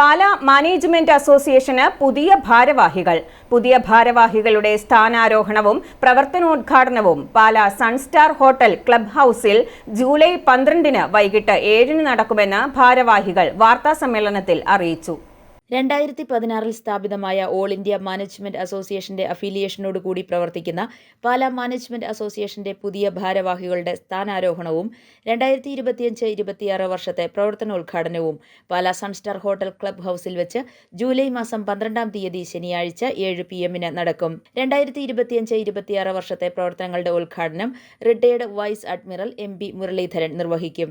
പാല management അസോസിയേഷന് പുതിയ ഭാരവാഹികൾ. പുതിയ ഭാരവാഹികളുടെ സ്ഥാനാരോഹണവും പ്രവർത്തനോദ്ഘാടനവും പാല സൺസ്റ്റാർ ഹോട്ടൽ ക്ലബ് ഹൌസിൽ ജൂലൈ പന്ത്രണ്ടിന് വൈകിട്ട് ഏഴിന് നടക്കുമെന്ന് ഭാരവാഹികൾ വാർത്താസമ്മേളനത്തിൽ അറിയിച്ചു. രണ്ടായിരത്തി പതിനാറിൽ സ്ഥാപിതമായ ഓൾ ഇന്ത്യ മാനേജ്മെന്റ് അസോസിയേഷന്റെ അഫിലിയേഷനോട് കൂടി പ്രവർത്തിക്കുന്ന പാലാ മാനേജ്മെന്റ് അസോസിയേഷന്റെ പുതിയ ഭാരവാഹികളുടെ സ്ഥാനാരോഹണവും രണ്ടായിരത്തി ഇരുപത്തിയഞ്ച് ഇരുപത്തിയാറ് വർഷത്തെ പ്രവർത്തനോദ്ഘാടനവും പാലാ സൺസ്റ്റാർ ഹോട്ടൽ ക്ലബ് ഹൌസിൽ വെച്ച് ജൂലൈ മാസം പന്ത്രണ്ടാം തീയതി ശനിയാഴ്ച ഏഴ് പി എമ്മിന് നടക്കും. രണ്ടായിരത്തി ഇരുപത്തിയഞ്ച് ഇരുപത്തിയാറ് വർഷത്തെ പ്രവർത്തനങ്ങളുടെ ഉദ്ഘാടനം retired vice admiral M P Muraleedharan നിർവഹിക്കും.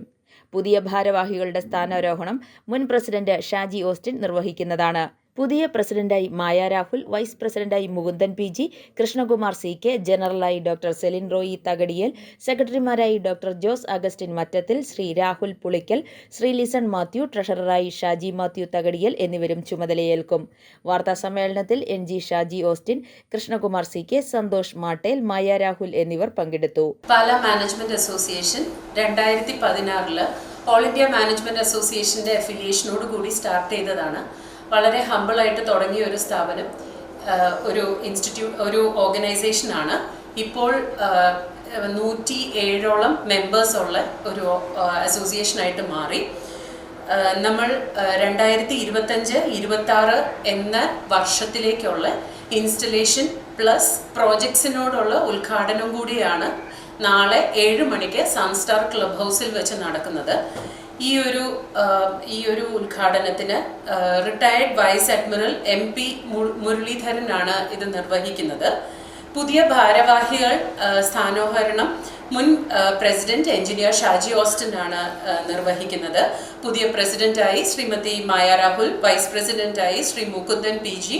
പുതിയ ഭാരവാഹികളുടെ സ്ഥാനാരോഹണം മുൻ പ്രസിഡന്റ് ഷാജി ഓസ്റ്റിൻ നിർവഹിക്കുന്നതാണ് പുതിയ പ്രസിഡന്റായി മായ രാഹുൽ വൈസ് പ്രസിഡന്റായി Mukundan P G Krishnakumar C K ജനറലായി doctor Celine Roy Thakadiyel സെക്രട്ടറിമാരായി ഡോക്ടർ ജോസ് അഗസ്റ്റിൻ മറ്റത്തിൽ ശ്രീ രാഹുൽ പുളിക്കൽ ശ്രീ ലിസൺ മാത്യു ട്രഷററായി ഷാജി മാത്യു തകടിയൽ എന്നിവരും ചുമതലയേൽക്കും. വാർത്താ സമ്മേളനത്തിൽ N G Shaji Austin Krishnakumar C K Santhosh Mattel Maya Rahul എന്നിവർ പങ്കെടുത്തു. മാനേജ്മെന്റ് അസോസിയേഷൻ രണ്ടായിരത്തി പതിനാറിൽ ഓൾ ഇന്ത്യ മാനേജ്മെന്റ് അസോസിയേഷന്റെ അഫിലിയേഷനോട് കൂടി സ്റ്റാർട്ട് ചെയ്തതാണ്. വളരെ ഹമ്പിളായിട്ട് തുടങ്ങിയ ഒരു സ്ഥാപനം ഒരു ഇൻസ്റ്റിറ്റ്യൂട്ട് ഒരു ഓർഗനൈസേഷനാണ് ഇപ്പോൾ നൂറ്റി ഏഴോളം മെമ്പേഴ്സ് ഉള്ള ഒരു അസോസിയേഷനായിട്ട് മാറി. നമ്മൾ രണ്ടായിരത്തി ഇരുപത്തഞ്ച് ഇരുപത്തി ആറ് എന്ന വർഷത്തിലേക്കുള്ള ഇൻസ്റ്റലേഷൻ പ്ലസ് പ്രോജക്ട്സിനോടുള്ള ഉദ്ഘാടനം കൂടിയാണ് നാളെ ഏഴ് മണിക്ക് സൺസ്റ്റാർ ക്ലബ് ഹൗസിൽ വെച്ച് നടക്കുന്നത്. ഈ ഒരു ഈ ഒരു ഉദ്ഘാടനത്തിന് retired vice admiral M P മുരളീധരനാണ് ഇത് നിർവഹിക്കുന്നത്. പുതിയ ഭാരവാഹികൾ സ്ഥാനോഹരണം മുൻ പ്രസിഡന്റ് എഞ്ചിനീയർ ഷാജി ഓസ്റ്റിൻ ആണ് നിർവഹിക്കുന്നത്. പുതിയ പ്രസിഡന്റായി ശ്രീമതി മായ രാഹുൽ വൈസ് പ്രസിഡന്റായി Shri Mukundan P G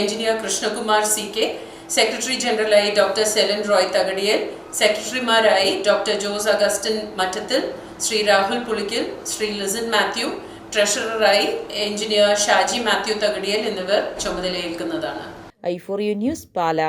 engineer Krishnakumar C K secretary ജനറലായി doctor Celine Roy Thakadiyel സെക്രട്ടറിമാരായി ഡോക്ടർ ജോസ് അഗസ്റ്റിൻ മറ്റത്തിൽ ശ്രീ രാഹുൽ പുളിക്കൽ ശ്രീ ലിസൻ മാത്യു ട്രഷററായി എഞ്ചിനീയർ ഷാജി മാത്യു തകടിയൽ എന്നിവർ ചുമതലയേൽക്കുന്നതാണ്. I four U news Pala.